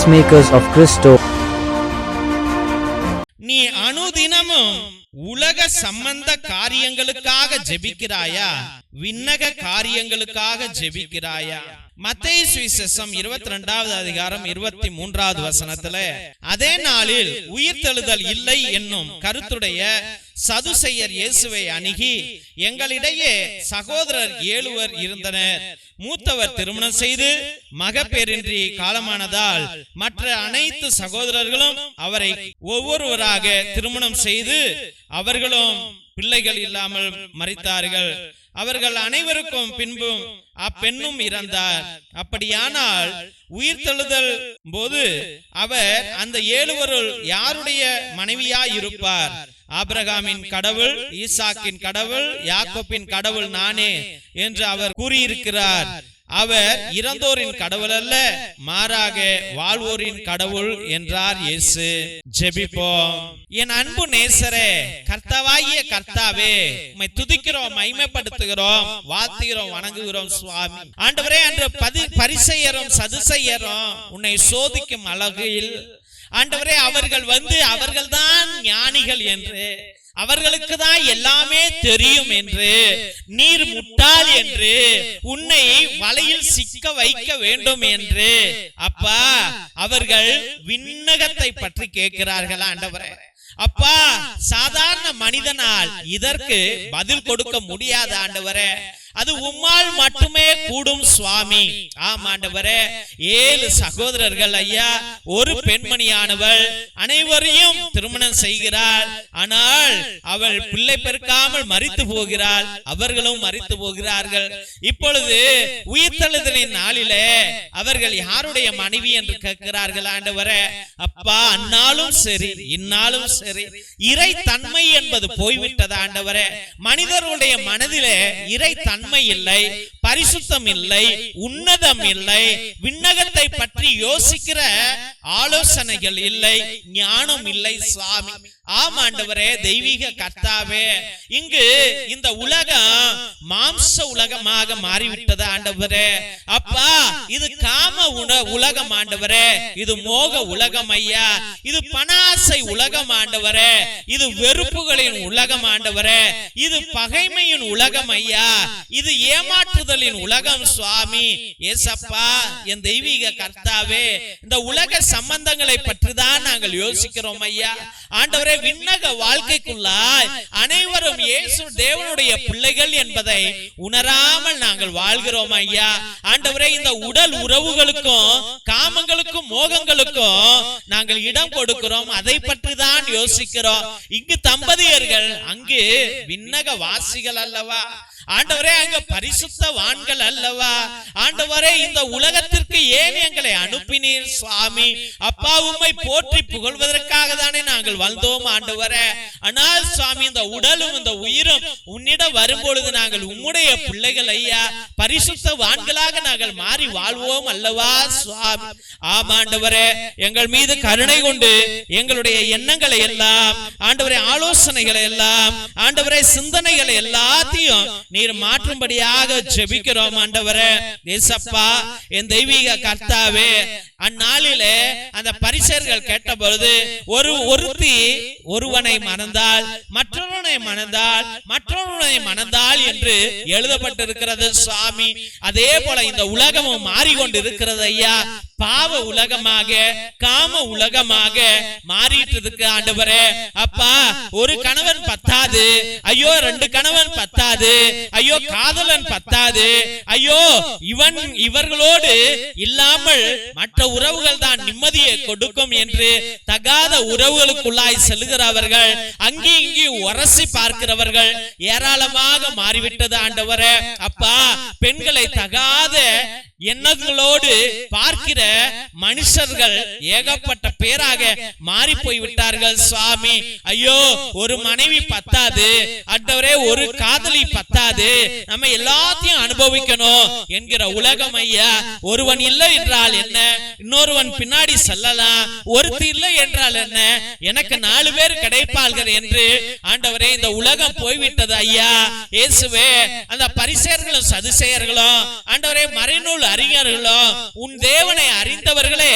peacemakers of Christo. நீ அனுதினமும் உலக சம்பந்த காரியங்களுக்காக ஜெபிக்கிறாயா? விண்ணக காரியங்களுக்காக ஜெபிக்கிறாயா? மத்திய சுவிசேஷம் இருபத்தி ரெண்டாவது அதிகாரம் இருபத்தி மூன்றாவது வசனத்துல அதே நாளில் உயிர்த்தெழுதல் இல்லை என்னும் கருத்துடைய சதுசெயர் இயேசுவை அணுகி எங்களிடையே சகோதரர் ஏழுவர் இருந்தனர். மூத்தவர் திருமணம் செய்து மகப்பேரின்றி காலமானதால் மற்ற அனைத்து சகோதரர்களும் அவரை ஒவ்வொருவராக திருமணம் செய்து அவர்களும் பிள்ளைகள் இல்லாமல் மறித்தார்கள். அவர்கள் அனைவருக்கும் பின்பும் அப்பெண்ணும் இறந்தார். அப்படியானால் உயிர்த்தெழுதல் போது அவர் அந்த ஏழுவருள் யாருடைய மனைவியாய் இருப்பார்? ஆபிரகாமின் கடவுள் ஈசாக்கின் கடவுள் யாக்கோப்பின் கடவுள் நானே என்று அவர் கூறியிருக்கிறார். அவர் இறந்தோரின் கடவுள் அல்ல மாறாக வாழ்வோரின் கடவுள் என்றார் இயேசு. ஜெபிப்போம். என் அன்பு நேசரே கர்த்தாவாகிய கர்த்தாவே உம்மை துதிக்கிறோம் மகிமைப்படுத்துகிறோம் வாழ்த்துகிறோம் வணங்குகிறோம் சுவாமி. ஆண்டவரே அன்று பதி பரிசெயரும் சதுசெயரும் உன்னை சோதிக்கும் அழகில் ஆண்டவரே அவர்கள் வந்து அவர்கள்தான் ஞானிகள் என்று அவர்களுக்கு தான் எல்லாமே தெரியும் என்று நீர் முட்டாள் என்று உன்னை வலையில் சிக்க வைக்க வேண்டும் என்று. அப்பா அவர்கள் விண்ணகத்தை பற்றி கேட்கிறார்கள் ஆண்டவரே? அப்பா சாதாரண மனிதனால் இதற்கு பதில் கொடுக்க முடியாத ஆண்டவரே. அது உம்மால் மட்டுமே கூடும் சுவாமி. ஆம் ஆண்டவரே. ஏழு சகோதரர்கள் ஐயா ஒரு பெண்மணியானவள். அனைவரையும் திருமணம் செய்கிறாள். ஆனால் அவள் பிள்ளை பெருக்காமல் மறித்து போகிறாள். அவர்களும் மறித்து போகிறார்கள். இப்பொழுது உயிர்த்தெழுதலின் நாளிலே அவர்கள் யாருடைய மனைவி என்று கேட்கிறார்கள் ஆண்டவரே? அப்பா அன்னாலும் சரி இன்னாலும் சரி. இறை தன்மை என்பது போய்விட்டது ஆண்டவரே. மனிதருடைய மனதிலே இறை தன்மை இல்லை பரிசுத்தம் இல்லை உன்னதம் இல்லை விண்ணகத்தை பற்றி யோசிக்கிற ஆலோசனைகள் இல்லை ஞானம் இல்லை சுவாமி. ஆம் ஆண்டவரே தெய்வீக கர்த்தாவே. இங்கு இந்த உலகம் மாம்ச உலகமாக மாறிவிட்டது ஆண்டவரே. அப்பா இது காம உண உலகம் ஆண்டவரே. இது மோக உலகம் ஐயா. இது பனாசை உலகம் ஆண்டவரே. இது வெறுப்புகளின் உலகம் ஆண்டவரே. இது பகைமையின் உலகம் ஐயா. இது ஏமாற்றுதலின் உலகம் சுவாமி. ஏசப்பா என் தெய்வீக கர்த்தாவே இந்த உலக சம்பந்தங்களை பற்றி தான் நாங்கள் யோசிக்கிறோம் ஐயா. ஆண்டவரே விண்ணக வாழ்க்கைக்குள்ளாய் அனைவரும் இயேசு தேவனுடைய பிள்ளைகள் என்பதை உணராமல் நாங்கள் வாழ்கிறோம் ஐயா. ஆண்டவரே இந்த உடல் உறவுகளுக்கும் காமங்களுக்கும் மோகங்களுக்கும் நாங்கள் இடம் கொடுக்கிறோம். அதை பற்றி தான் யோசிக்கிறோம். இங்கு தம்பதியர்கள் அங்கு விண்ணக வாசிகள் அல்லவா? ஆண்டவரே அங்க பரிசுத்த வான்கள் அல்லவா? ஆண்டவரே இந்த எங்களுக்கு ஏன் எங்களை அனுப்பினீர் சுவாமி? அப்பா உம்மை போற்றி புகழ்வதற்காக தானே நாங்கள் வந்தோம் ஆண்டவர. ஆனால் சுவாமி இந்த உடலும் இந்த உயிரும் உன்னிடம் வரும்பொழுது நாங்கள் உம்முடைய பிள்ளைகள் ஐயா பரிசுத்த வான்களாக நாங்கள் மாறி வாழ்வோம் அல்லவா சுவாமி? ஆமாண்டவரே எங்கள் மீது கருணை கொண்டு எங்களுடைய எண்ணங்களை எல்லாம் ஆண்டவரை ஆலோசனைகளை எல்லாம் ஆண்டவரை சிந்தனைகளை எல்லாத்தையும் நீர் மாற்றும்படியாக ஜெபிக்கிறோம் ஆண்டவரே. ஏசப்பா என் தெய்வீக கர்த்தாவே அந்நாளிலே அந்த பரிசர்கள் கேட்ட பொழுது ஒரு ஒருத்தி ஒருவனை மணந்தால் மற்றொருவனை மணந்தால் மற்றொருவனை மணந்தால் என்று எழுதப்பட்டிருக்கிறது சுவாமி. அதே போல இந்த உலகமும் மாறிக்கொண்டிருக்கிறது ஐயா. பாவ உலகமாக காம உலகமாக மாறிட்டு இருக்கு ஆண்டவரே. அப்பா ஒரு கணவன் பத்தாது ஐயோ ரெண்டு கணவன் பத்தாது ஐயோ காதலன் பத்தாது ஐயோ இவன் இவர்களோடு இல்லாமல் மற்ற உறவுகள் தான் நிம்மதியை கொடுக்கும் என்று தகாத உறவுகளுக்குள்ளாய் செல்கிறவர்கள் அங்கே இங்கே உரசி பார்க்கிறவர்கள் ஏராளமாக மாறிவிட்டது ஆண்டவரே. அப்பா பெண்களை தகாத எண்ணங்களோடு பார்க்கிற மனுஷர்கள் ஏகப்பட்ட பேராக மாறி போய் விட்டார்கள் சுவாமி. ஐயோ ஒரு மனைவி பத்தாது. அண்டவரே ஒரு காதலி பத்தாது. நம்ம எல்லாத்தையும் அனுபவிக்கணும் என்கிற உலகம் ஐயா. ஒருவன் இல்லை என்றால் என்ன? இன்னொருவன் பின்னாடி செல்லலாம். ஒருத்தி இல்லை என்றால் என்ன? எனக்கு நாலு பேர் கிடைப்பார்கள் என்று ஆண்டவரே இந்த உலகம் போய்விட்டது ஐயா. இயேசுவே அந்த பரிசேர்களும் சதுசேயர்களும் ஆண்டவரே மறைநூல் அறிஞர்களோ உன் தேவனை அறிந்தவர்களே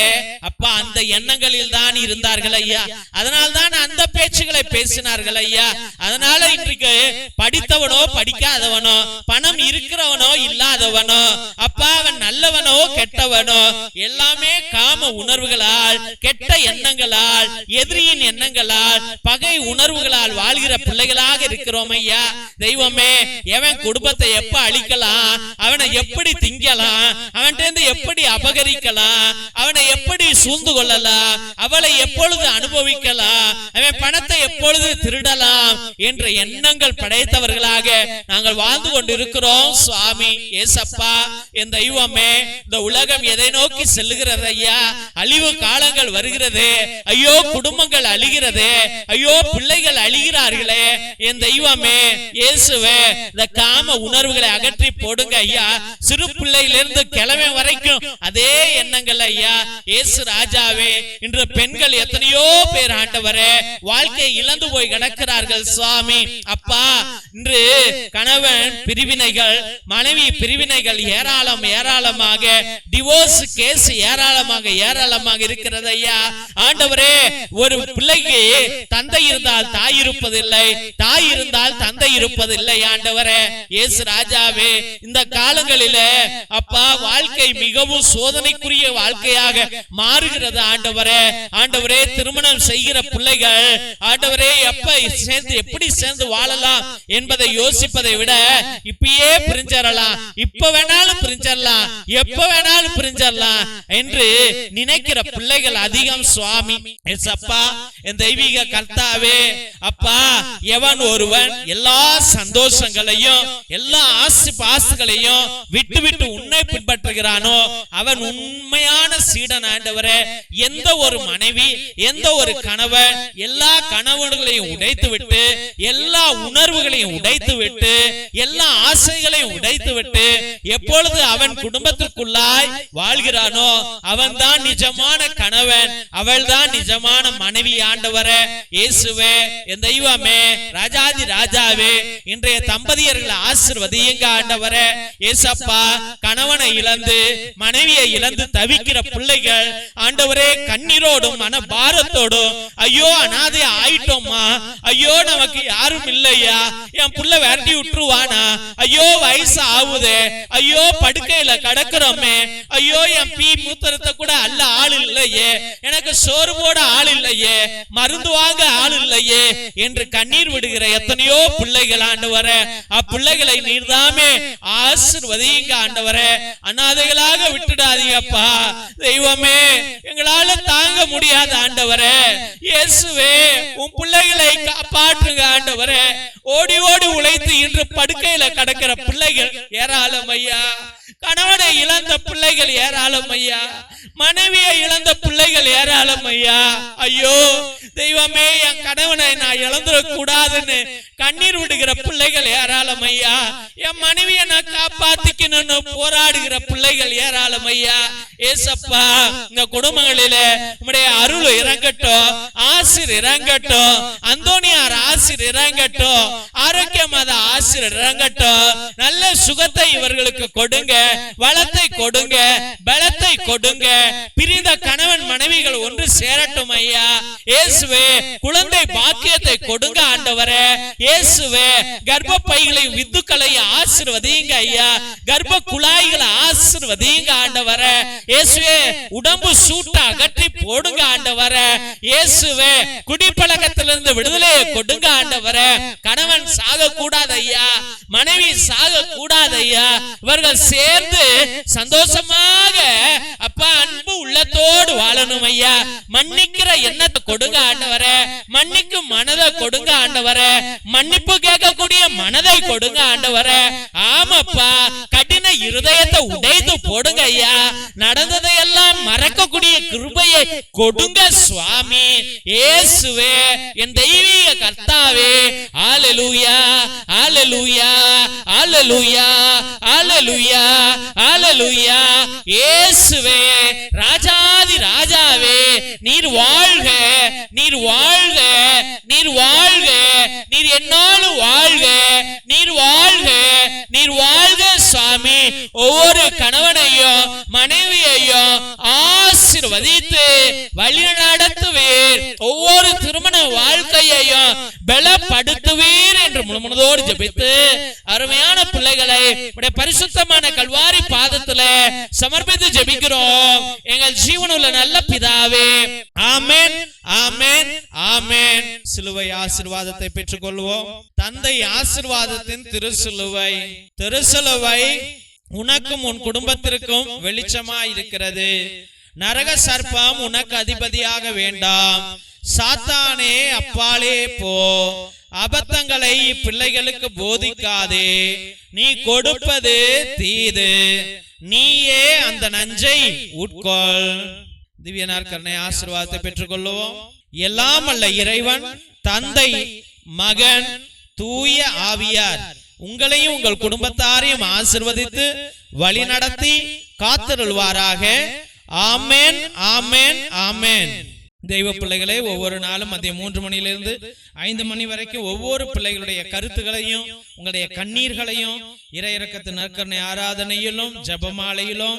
அப்பா அந்த எண்ணங்களில் தான் இருந்தார்கள் ஐயா. அதனால் தான் அந்த பேச்சுகளை பேசினார்கள் ஐயா. அதனால இன்றைக்கு படித்தவனோ படிக்காதவனோ பணம் இருக்கிறவனோ இல்லாதவனோ அப்பா அவன் நல்லவனோ கெட்டவனோ எல்லாமே காம உணர்வுகளால் கெட்ட எண்ணங்களால் எதிரியின் எண்ணங்களால் பகை உணர்வுகளால் வாழ்கிற பிள்ளைகளாக இருக்கிறோம் ஐயா. தெய்வமே எவன் குடும்பத்தை எப்ப அழிக்கலாம் அவனை எப்படி திங்கலாம் அவன்கிட்ட எப்படி அபகரிக்கலாம்? அவனை எப்படி சூழ்ந்து கொள்ளலாம்? அவளை எப்பொழுது அனுபவிக்கலாம்? அவன் பணத்தை எப்பொழுது திருடலாம்? என்ற எண்ணங்கள் படைத்தவர்களாக நாங்கள் வாழ்ந்து கொண்டிருக்கிறோம். சுவாமி ஏசப்பா என் தெய்வமே இந்த உலகம் எதை நோக்கி செல்லுகிறது ஐயா? அழிவு காலங்கள் வருகிறது. ஐயோ குடும்பங்கள் அழிகிறது. ஐயோ பிள்ளைகள் அழிகிறார்களே. என் தெய்வமே இயேசுவே இந்த காம உணர்வுகளை அகற்றி போடுங்க ஐயா. சிறு பிள்ளையிலிருந்து கிழமை வரைக்கும் அதே எண்ணங்கள் ஐயா இயேசு ராஜாவே இன்று பெண்கள் எத்தனையோ பேர் ஆண்டவரே வாழ்க்கை இழந்து போய் கிடக்கிறார்கள் சுவாமி. அப்பா இன்று கணவன் பிரிவினைகள் மனைவி பிரிவினைகள் ஏராளம் ஏராளமாக டிவோர்ஸ் கேஸ் ஏராளமாக ஏராளமாக இருக்கிறது ஐயா. ஆண்டவரே ஒரு பிள்ளைக்கு தந்தை இருந்தால் தாய் இருப்பதில்லை தாய் இருந்தால் தந்தை இருப்பதில்லை ஆண்டவரே. இயேசு ராஜாவே இந்த காலங்களில அப்பா வாழ்க்கை மிகவும் சோதனைக்குரிய வாழ்க்கை வாழ்க்கையாக மாறுகிறது ஆண்டவரே. ஆண்டவரே திருமணம் செய்கிற பிள்ளைகள் ஆண்டவரே எப்ப சேர்ந்து எப்படி சேர்ந்து வாழலாம் என்பதை யோசிப்பதை விட இப்பயே பிரிஞ்சறலாம் இப்ப வேணாலும் பிரிஞ்சறலாம் எப்ப வேணாலும் பிரிஞ்சறலாம் என்று நினைக்கிற பிள்ளைகள் அதிகம் சுவாமி. அப்பா என் தெய்வீக கர்த்தாவே அப்பா எவன் ஒருவன் எல்லா சந்தோஷங்களையும் எல்லா ஆசை பாசுகளையும் விட்டு விட்டு உன்னை பின்பற்ற பின்பற்றுகிறானோ அவன் உண்மையான சீடன் ஆண்டவரே. எந்த ஒரு மனைவி எந்த ஒரு கணவன் எல்லா கணவன்களையும் உடைத்து விட்டு எல்லா உணர்வுகளையும் உடைத்து விட்டு எல்லா ஆசைகளையும் உடைத்து விட்டு எப்பொழுது அவன் குடும்பத்திற்குள்ளாய் வாழ்கிறானோ அவன் தான் நிஜமான கணவன் அவள் தான் நிஜமான மனைவி ஆண்டவரே. இயேசுவே என் தெய்வமே ராஜாதி ராஜாவே இன்றைய தம்பதியர்களை ஆசிர்வதியுங்க ஆண்டவரே. ஏசப்பா கணவனை இழந்து இழந்து மனைவியை இழந்து தவிக்கிற பிள்ளைகள் ஆண்டவரே கண்ணீரோடும் மன பாரத்தோடும் ஐயோ அனாதை ஆயிட்டோம்மா. ஐயோ நமக்கு யாரும் இல்லையா? என் புள்ள விரட்டி விட்டுருவானா? ஐயோ வயசு ஆகுதே. ஐயோ படுக்கையில கடக்கிறோமே. ஐயோ என் பி மூத்தரத்தை கூட அல்ல ஆள் இல்லையே. எனக்கு சோறு போட ஆள் இல்லையே. மருந்து வாங்க ஆள் இல்லையே. என்று கண்ணீர் விடுகிற எத்தனையோ பிள்ளைகள் ஆண்டவரே. அப்பிள்ளைகளை நீர்தாமே ஆசிர்வதிங்க ஆண்டவரே. அனாதைகளாக விட்டுடாதீங்கப்பா. தெய்வமே எங்களால தாங்க முடியாத ஆண்டவரே. இயேசுவே உன் பிள்ளைகளை காப்பாற்றுங்க ஆண்டவரே. ஓடி ஓடி உழைத்து இன்று படுக்கையில கடக்கிற பிள்ளைகள் ஏராளம் ஐயா. கணவனை இழந்த பிள்ளைகள் ஏராளம் ஐயா. மனைவியை இழந்த பிள்ளைகள் ஏராளம் ஐயா. ஐயோ தெய்வமே என் கணவனை நான் இழந்துடக் கூடாதுன்னு கண்ணீர் விடுகிற பிள்ளைகள் ஏராளம் ஐயா என் மனைவியை நான் காப்பாத்திக்கணும்னு போராடுகிற பிள்ளைகள் ஏராளம் ஐயா ஏசப்பா இந்த குடும்பங்களிலே உம்முடைய அருள் இறங்கட்டும் ஆசிர் இறங்கட்டும் அந்தோனியார் ஆசிர் இறங்கட்டும் ஆரோக்கியமாத ஆசிர் இறங்கட்டும். நல்ல சுகத்தை இவர்களுக்கு கொடுங்க வளத்தை கொடுங்க பலத்தை கொடுங்க. பிரிந்த கணவன் மனைவிகள் ஒன்று சேரட்டும் ஐயா. ஏசு இயேசுவே குழந்தை பாக்கியத்தை கொடுங்க ஆண்டவரே. இயேசுவே கர்ப்பப்பைகளை வித்துக்களை ஆசிர்வதிங்க ஐயா. கர்ப்ப குழாய்களை ஆசிர்வதிங்க ஆண்டவரே. இயேசுவே உடம்பு சூட்ட அகற்றி போடுங்க ஆண்டவரே. இயேசுவே குடிப்பழக்கத்திலிருந்து விடுதலையை கொடுங்க ஆண்டவரே. கணவன் சாக கூடாது ஐயா. மனைவி சாக கூடாது ஐயா. இவர்கள் சேர்ந்து சந்தோஷமாக அப்பா அன்பு உள்ளத்தோடு வாழணும் ஐயா. மன்னிக்கிற எண்ணத்தை கொடுங்க ஆண்டவரே. மன்னிக்கும் மனதை கொடுங்க ஆண்டவரே. மன்னிப்பு கேட்கக்கூடிய மனதை கொடுங்க ஆண்டவரே. ஆமாப்பா கடின இருதயத்தை உடைத்து போடுங்க ஐயா. நடந்ததை எல்லாம் மறக்கக்கூடிய கிருபையை கொடுங்க சுவாமி. ஏசுவே என் தெய்வீக கர்த்தாவே. ஆலலூயா ஆலலூயா ஆலலூயா ஆலலூயா ஆலலூயா ஏசுவே ராஜா நீர் வாழ்க நீர் வாழ்க நீர் வாழ்க நீர் என்னாலும் வாழ்க. நீர் வாழ்க நீர் வாழ்க சுவாமி ஒவ்வொரு கணவனை மனைவியையும் ஆசீர்வதிங்க வழி நடத்துவீர். ஒவ்வொரு திருமண வாழ்க்கையையும் பலப்படுத்துவீர் என்று முழுமனதோடு ஜபித்து அருமையான பிள்ளைகளை உடைய பரிசுத்தமான கல்வாரி பாதத்துல சமர்ப்பித்து ஜெபிக்கிறோம். எங்கள் ஜீவனுள்ள நல்ல பிதாவே. ஆமேன் ஆமேன் ஆமேன். சிலுவை ஆசிர்வாதத்தை பெற்றுக்கொள்வோம். தந்தை ஆசீர்வாதத்தின் திருசிலுவை திருசிலுவை உனக்கும் உன் குடும்பத்திற்கும் வெளிச்சமாய் இருக்கிறது நரக சர்ப்பம் உனக்கு அதிபதியாக வேண்டாம். சாத்தானே அப்பாலே போ. அபத்தங்களை பிள்ளைகளுக்கு போதிக்காதே. நீ கொடுப்பது தீது. நீயே அந்த நஞ்சை உட்கொள். திவ்ய நாற்கரணை ஆசீர்வாதத்தை பெற்றுக்கொள்வோம் எல்லாம் அல்ல இறைவன் தந்தை மகன் தூய ஆவியார். உங்களையும் உங்கள் குடும்பத்தாரையும் ஆசிர்வதித்து வழி நடத்தி காத்திருள்வாராக. ஆமேன் ஆமேன் ஆமேன். தெய்வ பிள்ளைகளே ஒவ்வொரு நாளும் மதியம் மூன்று மணியிலிருந்து ஐந்து மணி வரைக்கும் ஒவ்வொரு பிள்ளைகளுடைய கருத்துகளையும் உங்களுடைய கண்ணீர்களையும் இறையிறக்கத்து நற்கரணை ஆராதனையிலும் ஜெபமாலையிலும்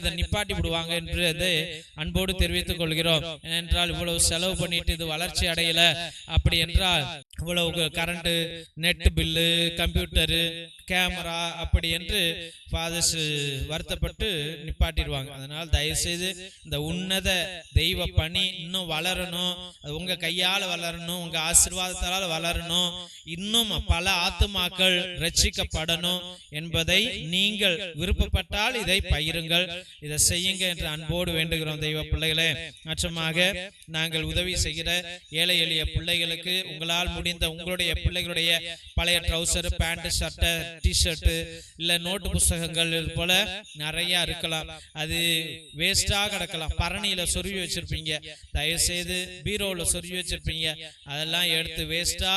இதை நிப்பாட்டி விடுவாங்க என்று அன்போடு தெரிவித்துக் கொள்கிறோம். ஏனென்றால் இவ்வளவு செலவு பண்ணிட்டு இது வளர்ச்சி அடையல. அப்படி என்றால் இவ்வளவு current net bill computer camera அப்படி என்று ஃபாதர்ஸ் வருத்தப்பட்டு நிப்பாட்டிடுவாங்க. அதனால் தயவு செய்து இந்த உன்னத தெய்வ பணி இன்னும் வளரணும். அது உங்க கையால வளரணும். உங்க ஆசீர்வாதத்தால் வளரணும். இன்னும் பல ஆத்துமாக்கள் ரட்சிக்கப்படணும் என்பதை நீங்கள் விருப்பப்பட்டால் இதை பகிருங்கள். இதை செய்யுங்க என்று அன்போடு வேண்டுகிறோம் தெய்வ பிள்ளைகளே. மற்றமாக நாங்கள் உதவி செய்கிற ஏழை எளிய பிள்ளைகளுக்கு உங்களால் முடிந்த உங்களுடைய பிள்ளைகளுடைய பழைய trouser pant shirt T shirt இல்ல நோட்டு புஸ்தகங்கள் போல நிறைய இருக்கலாம். அது வேஸ்டா கிடக்கலாம் பரணியில சொருவி வச்சிருப்பீங்க. தயவு செய்து பீரோல சொருவி வச்சிருப்பீங்க. அதெல்லாம் எடுத்து வேஸ்டா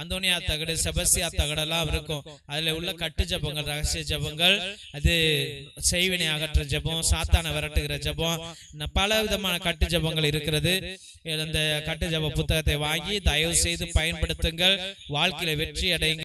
அந்தோனியா தகடு செபஸ்தியா தகடெல்லாம் இருக்கும். அதுல உள்ள கட்டு ஜபங்கள் ரகசிய ஜபங்கள் அது செய்வினை அகற்ற ஜபம் சாத்தான விரட்டுகிற ஜபம் பல விதமான கட்டு ஜபங்கள் இருக்கிறது இந்த கட்டு ஜப புத்தகத்தை வாங்கி தயவு செய்து பயன்படுத்துங்கள். வாழ்க்கையில வெற்றி அடையுங்க